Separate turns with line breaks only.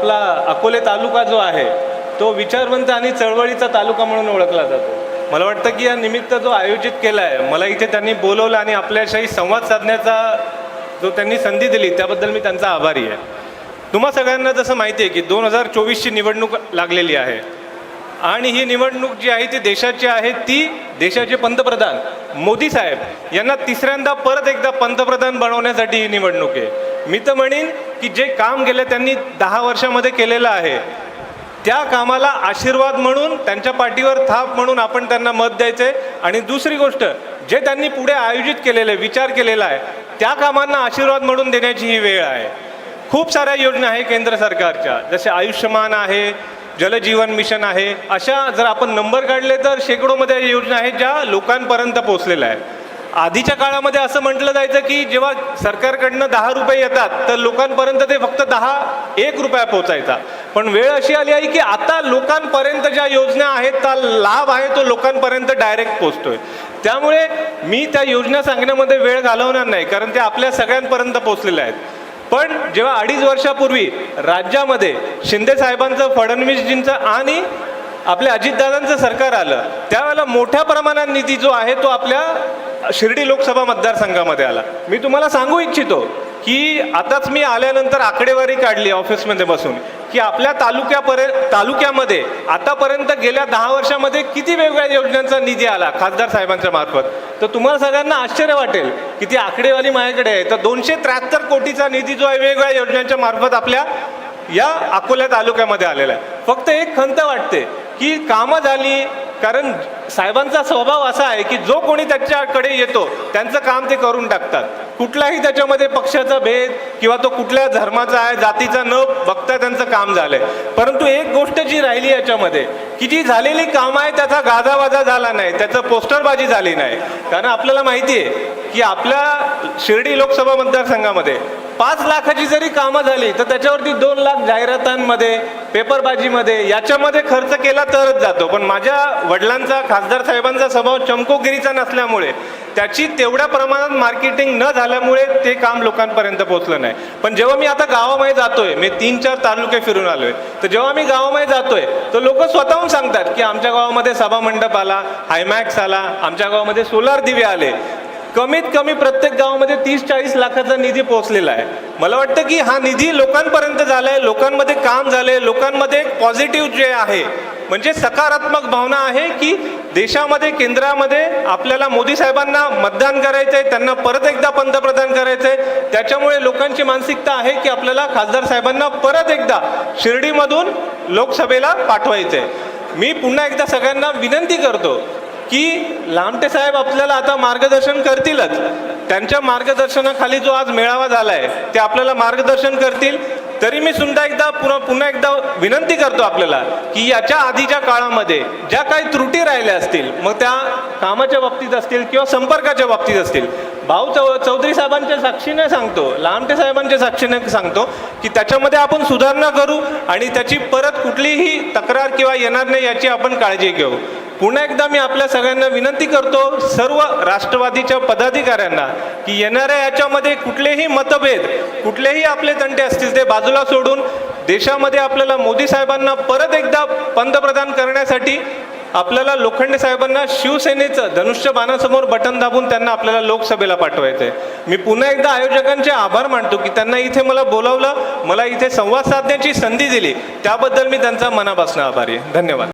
आपला अकोले तालुका जो आहे तो विचारवंत आणि चळवळीचा तालुका म्हणून ओळखला जातो. मला वाटतं की या निमित्त जो आयोजित केला आहे मला इथे त्यांनी बोलवलं आणि आपल्याशाही संवाद साधण्याचा जो त्यांनी संधी दिली त्याबद्दल मी त्यांचा आभारी आहे. तुम्हा सगळ्यांना जसं माहिती आहे की दोन हजार चोवीसची निवडणूक लागलेली आहे. आणि ही निवडणूक जी आहे ती देशाची आहे ती देशाचे पंतप्रधान मोदी साहेब यांना तिसऱ्यांदा परत एकदा पंतप्रधान बनवण्यासाठी ही निवडणूक आहे. मी तर म्हणेन की जे काम गेले त्यांनी दहा वर्षामध्ये केलेलं आहे. त्या कामाला आशीर्वाद म्हणून त्यांच्या पाठीवर थाप म्हणून आपण त्यांना मत द्यायचं. आहे आणि दुसरी गोष्ट जे त्यांनी पुढे आयोजित केलेलं आहे विचार केलेला आहे त्या कामांना आशीर्वाद म्हणून देण्याची ही वेळ आहे. खूप साऱ्या योजना आहे केंद्र सरकारच्या. जसे आयुष्यमान आहे जलजीवन मिशन आहे अशा जर आपण नंबर काढले तर शेकडोमध्ये योजना आहेत ज्या लोकांपर्यंत पोहोचलेल्या आहेत. आधीच्या काळामध्ये असं म्हटलं जायचं की जेव्हा सरकारकडनं दहा रुपये येतात तर लोकांपर्यंत ते फक्त दहा एक रुपया पोचायचा. पण वेळ अशी आली आहे की आता लोकांपर्यंत ज्या योजना आहेत त्या लाभ आहे तो लोकांपर्यंत डायरेक्ट पोचतोय. त्यामुळे मी त्या योजना सांगण्यामध्ये वेळ घालवणार नाही कारण ते आपल्या सगळ्यांपर्यंत पोचलेल्या आहेत. पण जेव्हा अडीच वर्षापूर्वी राज्यामध्ये शिंदे साहेबांचं फडणवीसजींचं आणि आपल्या अजितदादांचं सरकार आलं त्यावेळेला मोठ्या प्रमाणात निधी जो आहे तो आपल्या शिर्डी लोकसभा मतदारसंघामध्ये आला. मी तुम्हाला सांगू इच्छितो की आताच मी आल्यानंतर आकडेवारी काढली ऑफिसमध्ये बसून की आपल्या तालुक्यापर्यंत तालुक्यामध्ये आतापर्यंत गेल्या दहा वर्षामध्ये किती वेगवेगळ्या योजनांचा निधी आला खासदार साहेबांच्या मार्फत. तर तुम्हाला सगळ्यांना आश्चर्य वाटेल की ती आकडेवारी माझ्याकडे आहे. तर दोनशे त्र्याहत्तर कोटीचा निधी जो आहे वेगवेगळ्या योजनांच्या मार्फत आपल्या या अकोला तालुक्यामध्ये आलेला आहे. फक्त एक खंत वाटते की कामं झाली कारण साहेबांचा स्वभाव असा आहे की जो कोणी त्याच्याकडे येतो त्यांचं काम ते करून टाकतात. कुठलाही त्याच्यामध्ये पक्षाचा भेद किंवा तो कुठल्या धर्माचा आहे जातीचा न बघता त्यांचं काम झालंय. परंतु एक गोष्ट जी राहिली याच्यामध्ये की जी झालेली काम आहे त्याचा गाजावाजा झाला नाही त्याचं पोस्टरबाजी झाली नाही. कारण आपल्याला माहिती आहे की आपल्या शिर्डी लोकसभा मतदारसंघामध्ये पाच लाखाची जरी कामं झाली तर त्याच्यावरती दोन लाख जाहिरातांमध्ये पेपरबाजीमध्ये याच्यामध्ये खर्च केला तरच जातो. पण माझ्या वडिलांचा खासदार साहेबांचा स्वभाव चमकोगिरीचा नसल्यामुळे त्याची तेवढ्या प्रमाणात मार्केटिंग न झाल्यामुळे ते काम लोकांपर्यंत पोहोचलं नाही. पण जेव्हा मी आता गावामध्ये जातोय मी तीन चार तालुके फिरून आलोय तर जेव्हा मी गावामध्ये जातोय तर लोक स्वतःहून सांगतात की आमच्या गावामध्ये सभा मंडप आला हायमॅक्स आला आमच्या गावामध्ये सोलार दिवे आले. कमीत कमी प्रत्येक गावामध्ये तीस चाळीस लाखाचा निधी पोहोचलेला आहे. मला वाटतं की हा निधी लोकांपर्यंत झालाय लोकांमध्ये काम झालंय लोकांमध्ये पॉझिटिव्ह जे आहे म्हणजे सकारात्मक भावना आहे की देशामध्ये केंद्रामध्ये आपल्याला मोदी साहेबांना मतदान करायचं आहे त्यांना परत एकदा पंतप्रधान करायचं आहे त्याच्यामुळे लोकांची मानसिकता आहे की आपल्याला खासदार साहेबांना परत एकदा शिर्डीमधून लोकसभेला पाठवायचं आहे मी पुन्हा एकदा सगळ्यांना विनंती करतो की लामटे साहेब आपल्याला आता मार्गदर्शन करतीलच. त्यांच्या मार्गदर्शनाखाली जो आज मेळावा झाला आहे ते आपल्याला मार्गदर्शन करतील. तरी मी सुद्धा एकदा पुन्हा पुन्हा एकदा विनंती करतो आपल्याला की याच्या आधीच्या काळामध्ये ज्या काही त्रुटी राहिल्या असतील मग त्या कामाच्या बाबतीत असतील किंवा संपर्काच्या बाबतीत असतील. भाऊ चौ चौधरी साहेबांच्या साक्षीने सांगतो लामटे साहेबांच्या साक्षीने सांगतो की त्याच्यामध्ये आपण सुधारणा करू आणि त्याची परत कुठलीही तक्रार किंवा येणार नाही याची आपण काळजी घेऊ. पुन्हा एकदा मी आपल्या सगळ्यांना विनंती करतो सर्व राष्ट्रवादीच्या पदाधिकाऱ्यांना की येणाऱ्या याच्यामध्ये कुठलेही मतभेद कुठलेही आपले तंटे असतील ते बाजूला सोडून देशामध्ये आपल्याला मोदी साहेबांना परत एकदा पंतप्रधान करण्यासाठी आपल्याला लोखंडे साहेबांना शिवसेनेचं धनुष्य बाणासमोर बटन दाबून त्यांना आपल्याला लोकसभेला पाठवायचं आहे मी पुन्हा एकदा आयोजकांचे आभार मानतो की त्यांना इथे मला बोलावलं मला इथे संवाद साधण्याची संधी दिली. त्याबद्दल मी त्यांचा मनापासून आभारी आहे. धन्यवाद.